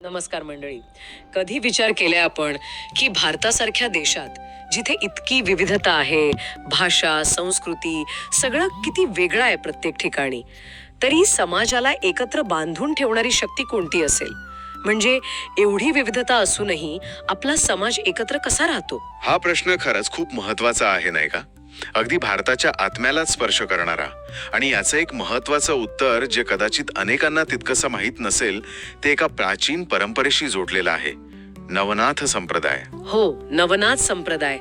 नमस्कार मंडळी. कधी विचार केलाय आपण की भारतासारख्या देशात जिथे इतकी विविधता आहे भाषा संस्कृती सगळं किती वेगळं आहे प्रत्येक ठिकाणी तरी समाजाला एकत्र बांधून ठेवणारी शक्ती कोणती असेल? म्हणजे एवढी विविधता असूनही आपला समाज एकत्र कसा राहतो? हा प्रश्न खरंच खूप महत्त्वाचा आहे नाही का? अगदी भारताच्या आत्म्यालाच स्पर्श करणारा. आणि याचं एक महत्वाचं उत्तर जे कदाचित अनेकांना तितकंसं माहीत नसेल ते एका प्राचीन परंपरेशी जोडलेलं आहे. नवनाथ संप्रदाय. हो नवनाथ संप्रदाय.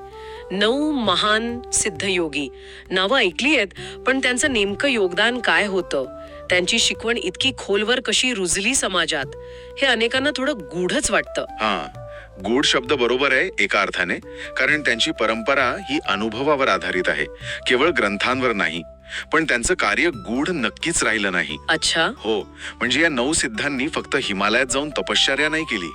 नऊ महान सिद्धयोगी. नावं ऐकली आहेत पण त्यांचं नेमकं योगदान काय होतं? त्यांची शिकवण इतकी खोलवर कशी रुजली समाजात? हे अनेकांना थोडं गूढच वाटतं. हा. गूढ शब्द बरोबर आहे एका अर्थाने कारण त्यांची परंपरा ही अनुभवावर आधारित आहे केवळ ग्रंथांवर नाही पण त्यांचं कार्य गूढ नक्कीच राहिलं नाही. अच्छा. हो म्हणजे या नऊ सिद्धांनी फक्त हिमालयात जाऊन तपश्चर्या नाही केली.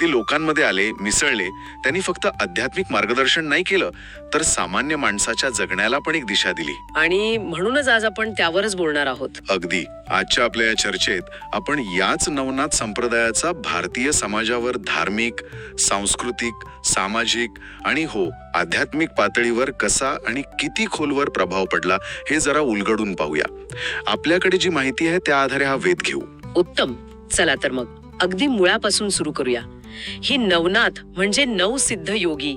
ते लोकांमध्ये आले मिसळले त्यांनी फक्त आध्यात्मिक मार्गदर्शन नाही केलं तर सामान्य माणसाच्या जगण्याला पण एक दिशा दिली. आणि म्हणूनच आज आपण त्यावरच बोलणार आहोत. अगदी. आजच्या आपल्या या चर्चेत आपण याच नवनाथ संप्रदायाचा भारतीय समाजावर धार्मिक सांस्कृतिक सामाजिक आणि हो आध्यात्मिक पातळीवर कसा आणि किती खोलवर प्रभाव पडला हे जरा उलगडून पाहूया. आपल्याकडे जी माहिती आहे त्या आधारे हा वेध घेऊ. उत्तम. चला तर मग. अगदी मुळापासून सुरू करूया. ही नवनाथ म्हणजे नऊ सिद्ध योगी.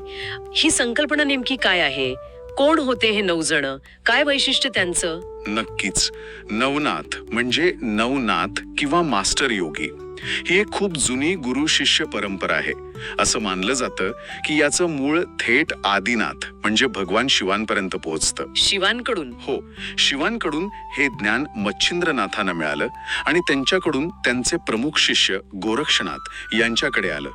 ही संकल्पना नेमकी काय आहे? कोण होते हे नऊ जण? काय वैशिष्ट्य त्यांचं? नक्कीच. नवनाथ म्हणजे नवनाथ किंवा मास्टर योगी. ही एक खूप जुनी गुरु शिष्य परंपरा आहे. असं मानलं जातं की याचं मूळ थेट आदिनाथ म्हणजे भगवान शिवांपर्यंत पोहोचतं. शिवांकडून? हो. शिवांकडून हे ज्ञान मच्छिंद्रनाथांना मिळालं आणि त्यांच्याकडून त्यांचे प्रमुख शिष्य गोरक्षनाथ यांच्याकडे आलं.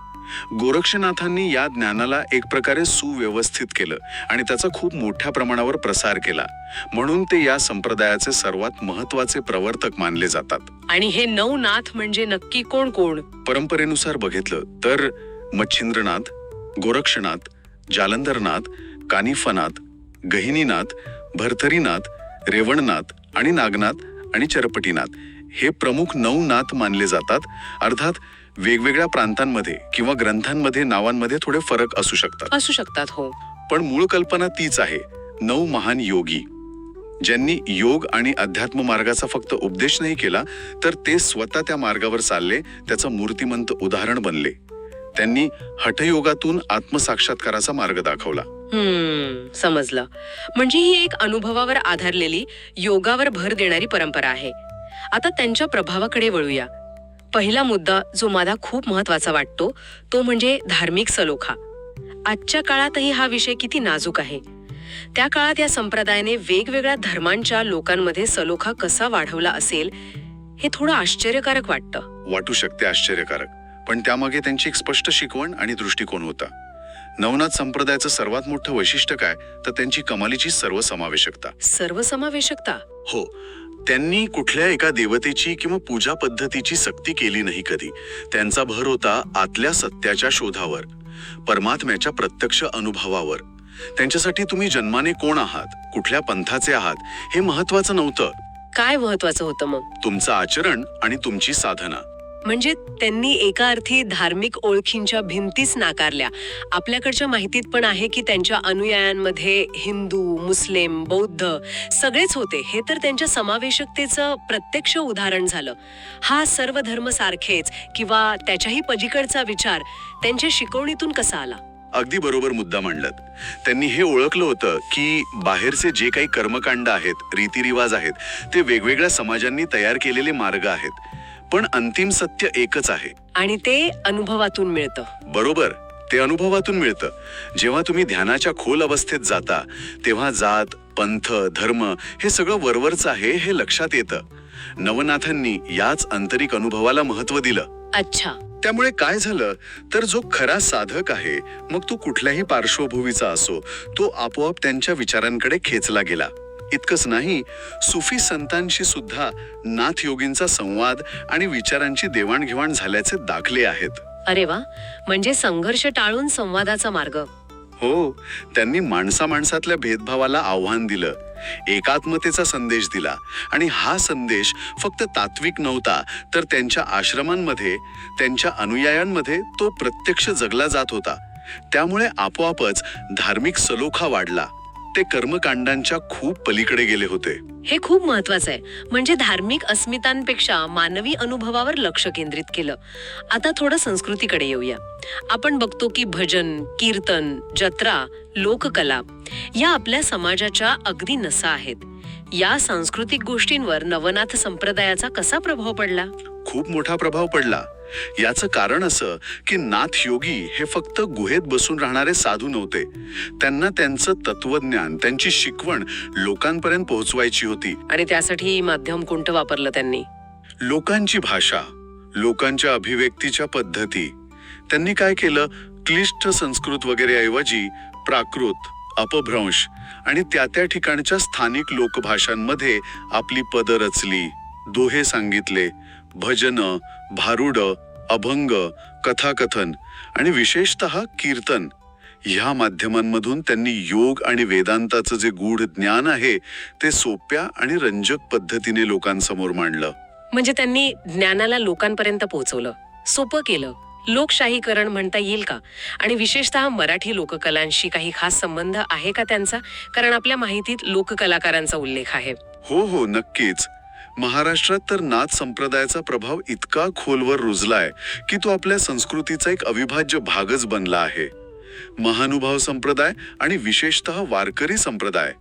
गोरक्षनाथांनी या ज्ञानाला एक प्रकारे सुव्यवस्थित केलं आणि त्याचा खूप मोठ्या प्रमाणावर प्रसार केला. म्हणून ते या संप्रदायाचे सर्वात महत्त्वाचे प्रवर्तक मानले जातात. आणि हे नऊ नाथ म्हणजे नक्की कोण कोण? परंपरेनुसार बघितलं तर मच्छिंद्रनाथ गोरक्षनाथ जालंधरनाथ कानिफनाथ गहिनीनाथ भरथरीनाथ रेवणनाथ आणि नागनाथ आणि चरपटीनाथ हे प्रमुख नऊ नाथ मानले जातात. अर्थात वेगवेगळ्या प्रांतांमध्ये किंवा ग्रंथांमध्ये नावांमध्ये थोडे फरक असू शकतात. असू शकतात हो. पण मूळ कल्पना तीच आहे नऊ महान योगी. ज्यांनी योग आणि अध्यात्म मार्गाचा फक्त उपदेश नाही केला तर ते स्वतः त्या मार्गावर चालले त्याचं मूर्तिमंत उदाहरण बनले. त्यांनी हठयोगातून आत्मसाक्षात्काराचा मार्ग दाखवला. हम्म समजलं. म्हणजे ही एक अनुभवावर आधारलेली योगावर भर देणारी परंपरा आहे. आता त्यांच्या प्रभावाकडे वळूया. पहिला मुद्दा जो मला खूप महत्त्वाचा वाटतो तो म्हणजे धार्मिक सलोखा. आजच्या काळातही हा विषय किती नाजूक आहे. त्या काळात या संप्रदायाने वेगवेगळ्या धर्मांच्या लोकांमध्ये सलोखा कसा वाढवला असेल हे थोडं आश्चर्यकारक वाटतं. वाटू शकते आश्चर्यकारक. पण त्यामागे त्यांची एक स्पष्ट शिकवण आणि दृष्टिकोन होता. नवनाथ संप्रदायाचं सर्वात मोठं वैशिष्ट्य काय? तर त्यांची कमालीची सर्वसमावेशकता. सर्वसमावेशकता? हो. त्यांनी कुठल्या एका देवतेची किंवा पूजा पद्धतीची सक्ती केली नाही कधी. त्यांचा भर होता आतल्या सत्याच्या शोधावर परमात्म्याच्या प्रत्यक्ष अनुभवावर. त्यांच्यासाठी तुम्ही जन्माने कोण आहात? कुठल्या पंथाचे आहात? हे महत्वाचं नव्हतं. काय महत्वाचं होतं मग? तुमचं आचरण आणि तुमची साधना. म्हणजे त्यांनी एका अर्थी धार्मिक ओळखींच्या भिंतीच नाकारल्या. आपल्याकडच्या माहितीत पण आहे की त्यांच्या अनुयायांमध्ये हिंदू मुस्लिम बौद्ध सगळेच होते. हे तर त्यांच्या समावेशकतेचं प्रत्यक्ष उदाहरण झालं. हा सर्व धर्म सारखेच किंवा त्याच्याही पलीकडचा विचार त्यांच्या शिकवणीतून कसा आला? अगदी बरोबर मुद्दा मांडलात. त्यांनी हे ओळखलं होतं की बाहेरचे जे काही कर्मकांड आहेत रीतिरिवाज आहेत ते वेगवेगळ्या समाजांनी तयार केलेले मार्ग आहेत. पण अंतिम सत्य एकच आहे. आणि ते अनुभवातून मिळतं. बरोबर ते अनुभवातून मिळतं. जेव्हा तुम्ही ध्यानाच्या खोल अवस्थेत जाता तेव्हा जात पंथ धर्म हे सगळं वरवरचं आहे हे लक्षात येतं. नवनाथांनी याच आंतरिक अनुभवाला महत्त्व दिलं. अच्छा. त्यामुळे काय झालं तर जो खरा साधक आहे मग तो कुठल्याही पार्श्वभूमीचा असो तो आपोआप त्यांच्या विचारांकडे खेचला गेला. इतकंच नाही सुफी संतांशी सुद्धा नाथ योगींचा संवाद आणि विचारांची देवाणघेवाण झाल्याचे दाखले आहेत. अरे वा म्हणजे संघर्ष टाळून संवादाचा मार्ग. हो त्यांनी माणसा माणसातल्या भेदभावाला आव्हान दिलं एकात्मतेचा संदेश दिला आणि हा संदेश फक्त तात्विक नव्हता तर त्यांच्या आश्रमांमध्ये त्यांच्या अनुयायांमध्ये तो प्रत्यक्ष जगला जात होता. त्यामुळे आपोआपच धार्मिक सलोखा वाढला. ते कर्मकांडांच्या खूप पलीकडे गेले होते. हे खूप महत्वाचं आहे. म्हणजे धार्मिक अस्मितांपेक्षा मानवी अनुभवावर लक्ष केंद्रित केलं. आता थोडं संस्कृतीकडे येऊया. आपण बघतो की भजन कीर्तन जत्रा लोककला या आपल्या समाजाच्या अगदी नसा आहेत. या सांस्कृतिक गोष्टींवर नवनाथ संप्रदायाचा कसा प्रभाव पडला? खूप मोठा प्रभाव पडला. याचं कारण असं की नाथ योगी हे फक्त गुहेत बसून राहणारे साधू नव्हते. त्यांना त्यांचं तत्वज्ञान त्यांची शिकवण लोकांपर्यंत पोहोचवायची होती. आणि त्यासाठी माध्यम कोणतं वापरलं त्यांनी? लोकांची भाषा लोकांच्या अभिव्यक्तीच्या पद्धती. त्यांनी काय केलं? क्लिष्ट संस्कृत वगैरे ऐवजी प्राकृत अपभ्रंश आणि त्या त्या ठिकाणच्या स्थानिक लोकभाषांमध्ये आपली पदं रचली. दोहे सांगितले भजन भारुड अभंग कथाकथन आणि विशेषतः कीर्तन. ह्या माध्यमांमधून त्यांनी योग आणि वेदांताचं जे गूढ ज्ञान आहे ते सोप्या आणि रंजक पद्धतीने लोकांसमोर मांडलं. म्हणजे त्यांनी ज्ञानाला लोकांपर्यंत पोहोचवलं सोपं केलं. लोकशाहीकरण म्हणता येईल का? आणि विशेषतः मराठी लोककलांशी काही खास संबंध आहे का त्यांचा? कारण आपल्या माहितीत लोककलाकारांचा उल्लेख आहे. हो हो नक्कीच. महाराष्ट्रात तर नाथ संप्रदायाचा प्रभाव इतका खोलवर रुजलाय की तो आपल्या संस्कृतीचा एक अविभाज्य भागच बनला आहे. महानुभाव संप्रदाय आणि विशेषतः वारकरी संप्रदाय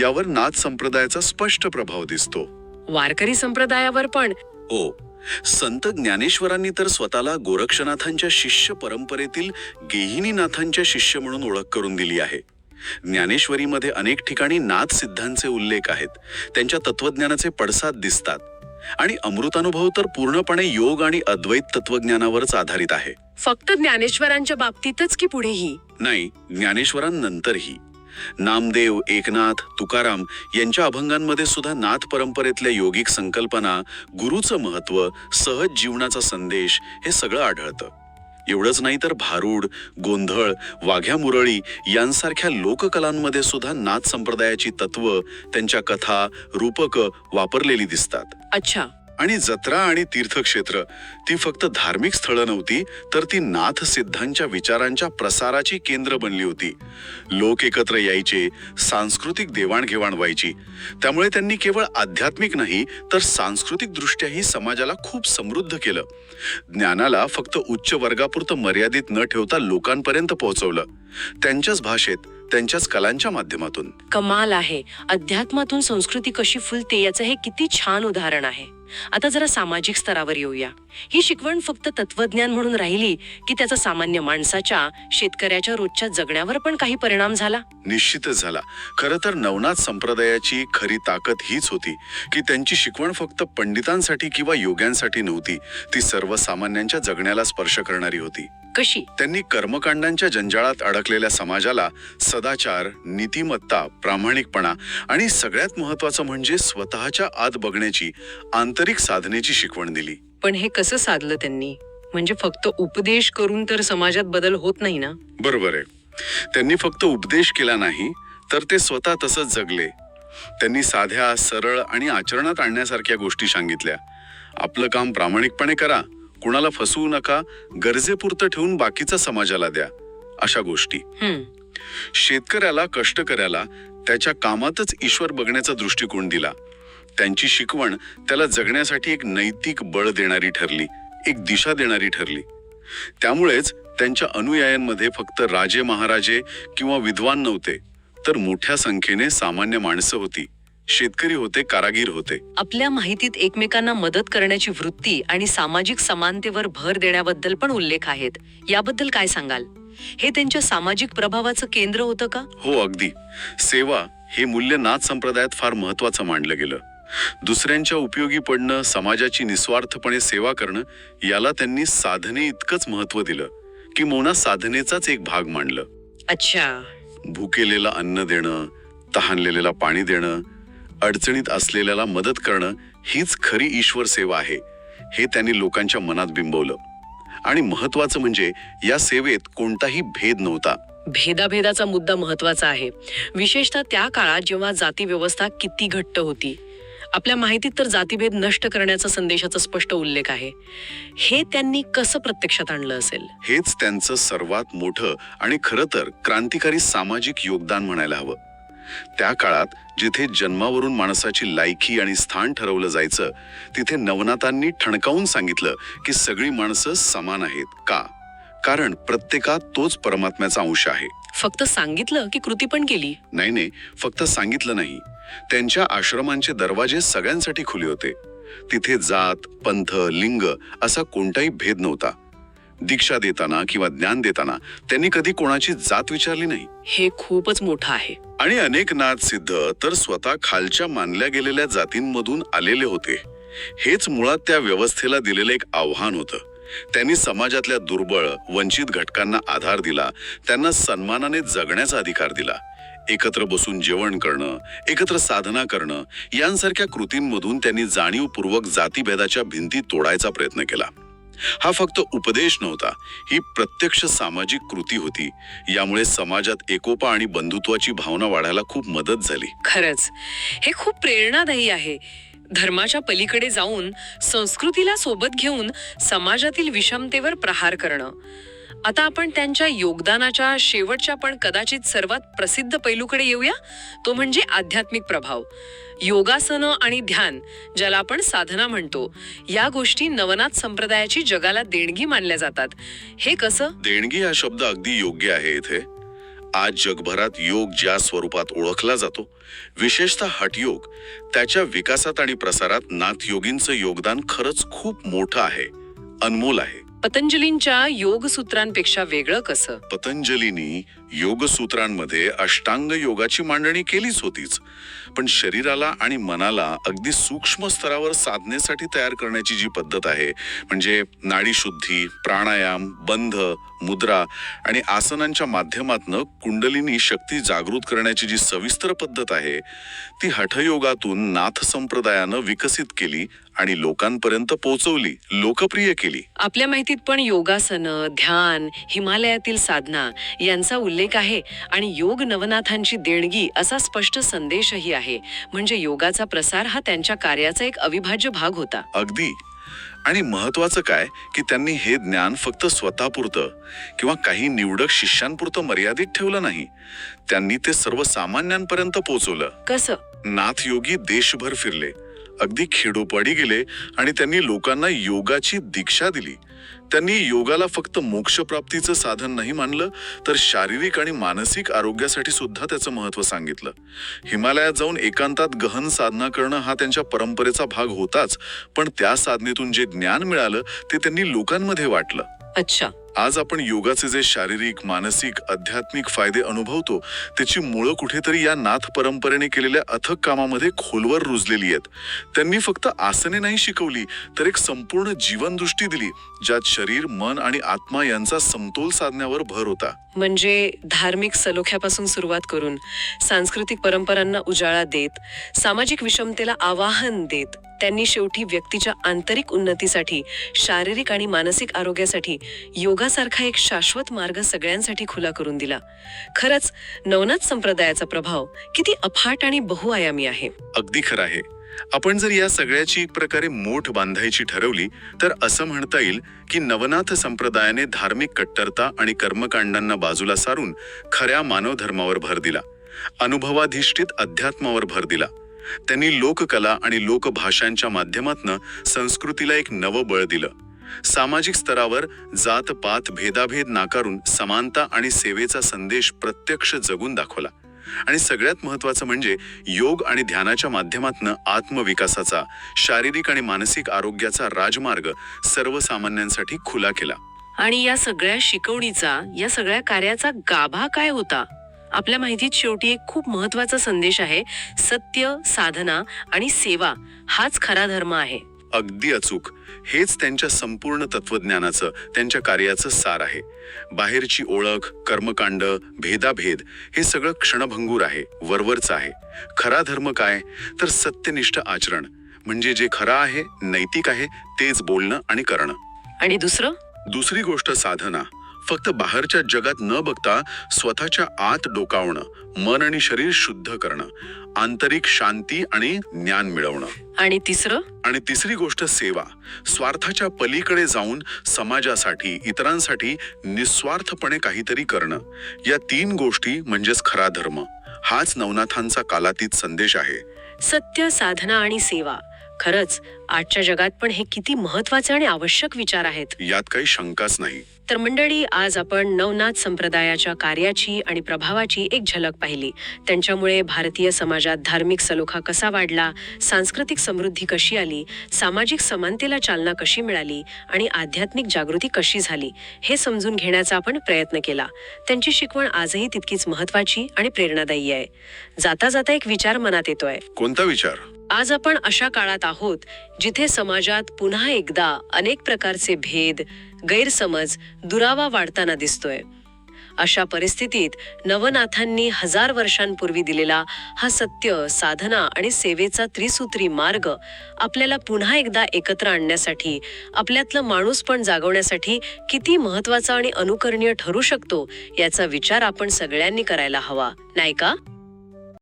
यावर नाथ संप्रदायाचा स्पष्ट प्रभाव दिसतो. वारकरी संप्रदायावर पण? हो. संत ज्ञानेश्वरांनी तर स्वतःला गोरक्षनाथांच्या शिष्य परंपरेतील गेहिनीनाथांच्या शिष्य म्हणून ओळख करून दिली आहे. ज्ञानेश्वरीमध्ये अनेक ठिकाणी नाथ सिद्धांचे उल्लेख आहेत. त्यांच्या तत्वज्ञानाचे पडसाद दिसतात. आणि अमृतानुभव तर पूर्णपणे योग आणि अद्वैत तत्वज्ञानावरच आधारित आहे. फक्त ज्ञानेश्वरांच्या बाबतीतच की पुढेही? नाही ज्ञानेश्वरांनंतरही. नामदेव एकनाथ तुकाराम यांच्या अभंगांमध्ये सुद्धा नाथ परंपरेतल्या योगिक संकल्पना गुरुचं महत्त्व सहज जीवनाचा संदेश हे सगळं आढळतं. एवढंच नाही तर भारूड गोंधळ वाघ्या मुरळी यांसारख्या लोककलांमध्ये सुद्धा नाथ संप्रदायाची तत्व त्यांच्या कथा रूपक वापरलेली दिसतात. अच्छा. आणि जत्रा आणि तीर्थक्षेत्र ती फक्त धार्मिक स्थळं नव्हती तर ती नाथ सिद्धांच्या विचारांच्या प्रसाराची केंद्र बनली होती. लोक एकत्र यायचे सांस्कृतिक देवाणघेवाण व्हायची. त्यामुळे त्यांनी केवळ आध्यात्मिक नाही तर सांस्कृतिक दृष्ट्याही समाजाला खूप समृद्ध केलं. ज्ञानाला फक्त उच्च वर्गापुरतं मर्यादित न ठेवता लोकांपर्यंत पोहोचवलं. त्यांच्याच भाषेत त्यांच्याच कलांच्या माध्यमातून. कमाल आहे. अध्यात्मातून संस्कृती कशी फुलते याचं हे किती छान उदाहरण आहे. आता जरा सामाजिक स्तरावर येऊया. ही शिकवण फक्त तत्वज्ञान म्हणून राहिली की त्याचा सामान्य माणसाच्या शेतकऱ्याच्या रोजच्या जगण्यावर पण काही परिणाम झाला? निश्चितच झाला. खरं तर नवनाथ संप्रदायाची खरी ताकद हीच होती की त्यांची शिकवण फक्त पंडितांसाठी किंवा योग्यांसाठी नव्हती. ती सर्वसामान्यांच्या जगण्याला स्पर्श करणारी होती. कशी? त्यांनी कर्मकांडांच्या जंजाळात अडकलेल्या समाजाला सदाचार नीतिमत्ता प्रामाणिकपणा आणि सगळ्यात महत्वाचं म्हणजे स्वतःच्या आत बघण्याची आंतरिक साधनेची शिकवण दिली. पण हे कसं साधलं त्यांनी? म्हणजे फक्त उपदेश करून तर समाजात बदल होत नाही ना? बरोबर आहे. त्यांनी फक्त उपदेश केला नाही तर ते स्वतः तसंच जगले. त्यांनी साध्या सरळ आणि आचरणात आणण्यासारख्या गोष्टी सांगितल्या. आपलं काम प्रामाणिकपणे करा कुणाला फसवू नका गरजेपुरतं ठेवून बाकीचा समाजाला द्या अशा गोष्टी. शेतकऱ्याला कष्टकऱ्याला त्याच्या कामातच ईश्वर बघण्याचा दृष्टिकोन दिला. त्यांची शिकवण त्याला जगण्यासाठी एक नैतिक बळ देणारी ठरली एक दिशा देणारी ठरली. त्यामुळेच त्यांच्या अनुयायांमध्ये फक्त राजे महाराजे किंवा विद्वान नव्हते तर मोठ्या संख्येने सामान्य माणसं होती. शेतकरी होते कारागीर होते. आपल्या माहितीत एकमेकांना मदत करण्याची वृत्ती आणि सामाजिक समानतेवर भर देण्याबद्दल पण उल्लेख आहेत. याबद्दल काय सांगाल? हे त्यांच्या सामाजिक प्रभावाचं केंद्र होतं का? हो अगदी. सेवा हे मूल्य नाथ संप्रदायात फार महत्वाचं मानलं गेलं. दुसऱ्यांच्या उपयोगी पडणं समाजाची निस्वार्थपणे सेवा करणं याला त्यांनी साधने इतकंच महत्त्व दिलं की मोना साधनेचाच एक भाग मांडलं. अच्छा. भुकेलेला अन्न देणं तहानलेलेला पाणी देणं अडचणीत असलेल्याला मदत करणं हीच खरी ईश्वर सेवा आहे हे त्यांनी लोकांच्या मनात बिंबवलं. आणि महत्वाचं म्हणजे या सेवेत कोणताही भेद नव्हता. भेदाभेदाचा मुद्दा महत्त्वाचा आहे. विशेषतः त्या काळात जेव्हा जाती व्यवस्था किती घट्ट होती आपल्या माहितीत तर जातीभेद नष्ट करण्याचा संदेशाचा स्पष्ट उल्लेख आहे. हे त्यांनी कसं प्रत्यक्षात आणलं असेल? हेच त्यांचं सर्वात मोठं आणि खरं तर क्रांतिकारी सामाजिक योगदान म्हणायला हवं. त्या काळात जिथे जन्मावरून माणसाची लायकी आणि स्थान ठरवलं जायचं तिथे नवनाथांनी ठणकावून सांगितलं की सगळी माणसं समान आहेत. का? कारण प्रत्येकात तोच परमात्म्याचा अंश आहे. फक्त सांगितलं की कृती पण केली? नाही नाही. फक्त सांगितलं नाही. त्यांच्या आश्रमांचे दरवाजे सगळ्यांसाठी खुले होते. तिथे जात पंथ लिंग असा कोणताही भेद नव्हता. दीक्षा देताना किंवा ज्ञान देताना त्यांनी कधी कोणाची जात विचारली नाही. हे खूपच मोठं आहे. आणि अनेक नाथ सिद्ध तर स्वतः खालच्या मानल्या गेलेल्या जातींमधून आलेले होते. हेच मुळात त्या व्यवस्थेला दिलेलं एक आव्हान होतं. त्यांनी समाजातल्या दुर्बळ वंचित घटकांना आधार दिला त्यांना सन्मानाने जगण्याचा अधिकार दिला. एकत्र बसून जेवण करणं एकत्र साधना करणं यांसारख्या कृतींमधून त्यांनी जाणीवपूर्वक जातीभेदाच्या भिंती तोडायचा प्रयत्न केला. हा फक्त उपदेश नव्हता ही प्रत्यक्ष सामाजिक कृती होती. यामुळे समाजात एकोपा आणि बंधुत्वाची भावना वाढायला खूप मदत झाली. खरंच. हे खूप प्रेरणादायी आहे. धर्माच्या पलीकडे जाऊन संस्कृतीला सोबत घेऊन समाजातील विषमतेवर प्रहार करणं. आता आपण त्यांच्या योगदानाच्या शेवटच्या पण कदाचित सर्वात प्रसिद्ध पैलूकडे येऊया तो म्हणजे आध्यात्मिक प्रभाव. योगासनं आणि ध्यान ज्याला आपण साधना म्हणतो या गोष्टी नवनाथ संप्रदायाची जगाला देणगी मानल्या जातात. हे कसं? देणगी हा शब्द अगदी योग्य आहे इथे. आज जगभरात योग ज्या स्वरूपात ओळखला जातो विशेषतः हठयोग त्याच्या विकासात आणि प्रसारात नाथ योगींचं योगदान खरंच खूप मोठं आहे अनमोल आहे. पतंजलींच्या योगसूत्रांपेक्षा वेगळं कसं? पतंजलीनी योगसूत्रांमध्ये अष्टांग योगाची मांडणी केलीच होतीच. पण शरीराला आणि मनाला अगदी सूक्ष्म स्तरावर साधनेसाठी तयार करण्याची जी पद्धत आहे म्हणजे नाडीशुद्धी प्राणायाम बंध मुद्रा आणि आसनांच्या माध्यमातनं कुंडलिनी शक्ती जागृत करण्याची जी सविस्तर पद्धत आहे ती हठयोगातून नाथ संप्रदायानं विकसित केली आणि लोकांपर्यंत पोहोचवली लोकप्रिय केली. आपल्या माहितीत पण योगासनं ध्यान हिमालयातील साधना यांचा उल्लेख आहे आणि योग नवनाथांची देणगी असा स्पष्ट संदेशही आहे. म्हणजे योगाचा प्रसार हा त्यांच्या कार्याचा एक अविभाज्य भाग होता. अगदी. आणि महत्वाचं काय की त्यांनी हे ज्ञान फक्त स्वतःपुरतं किंवा काही निवडक शिष्यांपुरतं मर्यादित ठेवलं नाही. त्यांनी ते सर्वसामान्यांपर्यंत पोहोचवलं. कसं? नाथ योगी देशभर फिरले. अगदी खेडोपाडी गेले आणि त्यांनी लोकांना योगाची दीक्षा दिली. त्यांनी योगाला फक्त मोक्षप्राप्तीचं साधन नाही मानलं तर शारीरिक आणि मानसिक आरोग्यासाठी सुद्धा त्याचं महत्त्व सांगितलं. हिमालयात जाऊन एकांतात गहन साधना करणं हा त्यांच्या परंपरेचा भाग होताच पण त्या साधनेतून जे ज्ञान मिळालं ते त्यांनी लोकांमध्ये वाटलं. अच्छा. आज आपण योगाचे जे शारीरिक मानसिक आध्यात्मिक फायदे अनुभवतो त्याची मुळं कुठेतरी या नाथ परंपरेने केलेल्या अथक कामामध्ये खोलवर रुजलेली आहेत. त्यांनी फक्त आसने नाही शिकवली तर एक संपूर्ण जीवनदृष्टी दिली ज्यात शरीर मन आणि आत्मा यांचा समतोल साधण्यावर भर होता. म्हणजे धार्मिक सलोख्यापासून सुरुवात करून सांस्कृतिक परंपरांना उजाळा देत सामाजिक विषमतेला आवाहन देत त्यांनी शेवटी व्यक्तीच्या आंतरिक उन्नतीसाठी शारीरिक आणि मानसिक आरोग्यासाठी योगासारखा एक शाश्वत मार्ग सगळ्यांसाठी खुला करून दिला. खरंच नवनाथ संप्रदायाचा प्रभाव किती अफाट आणि बहुआयामी आहे. अगदी खरं आहे. आपण जर या सगळ्याची एक प्रकारे मोठ बांधायची ठरवली तर असं म्हणता येईल की नवनाथ संप्रदायाने धार्मिक कट्टरता आणि कर्मकांडांना बाजूला सारून खऱ्या मानवधर्मावर भर दिला. अनुभवाधिष्ठित अध्यात्मावर भर दिला. त्यांनी लोककला आणि लोकभाषांच्या माध्यमातून संस्कृतीला एक नवं बळ दिलं. सामाजिक स्तरावर जात पात भेदाभेद नाकारून समानता आणि सेवेचा संदेश प्रत्यक्ष जगून दाखवला. आणि सगळ्यात महत्वाचं म्हणजे योग आणि ध्यानाच्या माध्यमातून आत्मविकासाचा शारीरिक आणि मानसिक आरोग्याचा राजमार्ग सर्वसामान्यांसाठी खुला केला. आणि या सगळ्या शिकवणीचा या सगळ्या कार्याचा गाभा काय होता? आपल्या माहितीत शेवटी एक खूप महत्त्वाचा संदेश आहे सत्य साधना आणि सेवा हाच खरा धर्म आहे. अगदी अचूक. हेच त्यांच्या संपूर्ण तत्वज्ञानाचं त्यांच्या कार्याचं सार आहे. बाहेरची ओळख कर्मकांड भेदाभेद हे सगळं क्षणभंगूर आहे वरवरचं आहे. खरा धर्म काय? तर सत्यनिष्ठ आचरण. म्हणजे जे खरं आहे नैतिक आहे तेच बोलणं आणि करणं. आणि दुसरं? दुसरी गोष्ट साधना. फक्त बाहेरच्या जगात न बघता स्वतःच्या आत डोकावणं मन आणि शरीर शुद्ध करणं आंतरिक शांती आणि ज्ञान मिळवणं. आणि तिसरं? आणि तिसरी गोष्ट सेवा. स्वार्थाच्या पलीकडे जाऊन समाजासाठी इतरांसाठी निस्वार्थपणे काहीतरी करणं. या तीन गोष्टी म्हणजेच खरा धर्म. हाच नवनाथांचा कालातीत संदेश आहे. सत्य साधना आणि सेवा. खरंच आजच्या जगात पण हे किती महत्त्वाचे आणि आवश्यक विचार आहेत. यात काही शंकाच नाही. तर मंडळी आज आपण नवनाथ संप्रदायाच्या कार्याची आणि प्रभावाची एक झलक पाहिली. त्यांच्यामुळे भारतीय समाजात धार्मिक सलोखा कसा वाढला सांस्कृतिक समृद्धी कशी आली सामाजिक समानतेला चालना कशी मिळाली आणि आध्यात्मिक जागृती कशी झाली हे समजून घेण्याचा आपण प्रयत्न केला. त्यांची शिकवण आजही तितकीच महत्वाची आणि प्रेरणादायी आहे. जाता जाता एक विचार मनात येतोय. कोणता विचार? आज आपण अशा काळात आहोत जिथे समाजात पुन्हा एकदा अनेक प्रकारचे भेद गैरसमज दुरावा वाढताना दिसतोय. अशा परिस्थितीत नवनाथांनी हजार वर्षांपूर्वी दिलेला हा सत्य साधना आणि सेवेचा त्रिसूत्री मार्ग आपल्याला पुन्हा एकदा एकत्र आणण्यासाठी आपल्यातलं माणूसपण जागवण्यासाठी किती महत्त्वाचा आणि अनुकरणीय ठरू शकतो याचा विचार आपण सगळ्यांनी करायला हवा. नाही का?